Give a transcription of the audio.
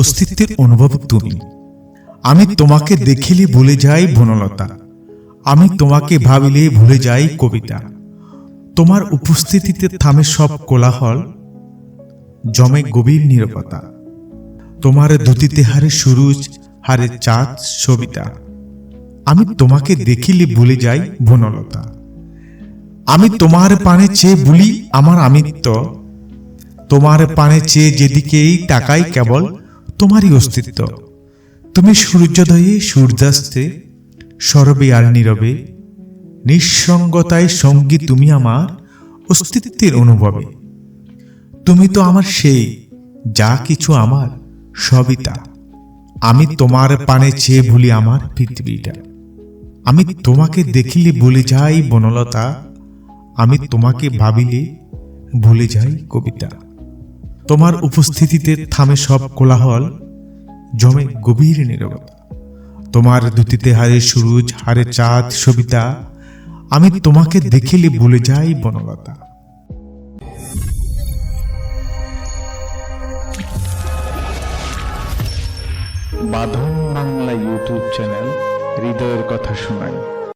অস্তিত্বের অনুভব তুমি। আমি তোমাকে দেখিলে ভুলে যাই বনলতা আমি তোমাকে ভাবিলে ভুলে যাই কবিতা। তোমার উপস্থিতিতে থামে সব কোলাহল, জমে গভীর নীরবতা। তোমার ধুতিতে হারে সুরুজ, হারে চাঁদ সবিতা। আমি তোমাকে দেখিলে ভুলে যাই বনলতা আমি তোমার পানে চেয়ে বলি আমার আমিত্ব। তোমার পানে চেয়ে যেদিকেই তাকাই কেবল তোমারই অস্তিত্ব। তুমি সূর্যোদয়ে সূর্যাস্তে, সরবে আর নীরবে, নিঃসঙ্গতায় সঙ্গী তুমি আমার অস্তিত্বের অনুভবে। তুমি তো আমার সেই, যা কিছু আমার, সবই তা। আমি তোমার পানে চেয়ে ভুলি আমার পৃথিবীটা। আমি তোমাকে দেখিলে ভুলে যাই বনলতা, আমি তোমাকে ভাবিলে ভুলে যাই কবিতা। তোমার উপস্থিতিতে থামে সব কোলাহল, জমে গভীর নীরবতা। তোমার দুতিতে হারে সুরুজ, হারে চাঁদ সবিতা, আমি তোমাকে দেখিলে ভুলে যাই বনলতা। বাঁধন বাংলা ইউটিউব চ্যানেল, হৃদয়ের কথা শোনায়।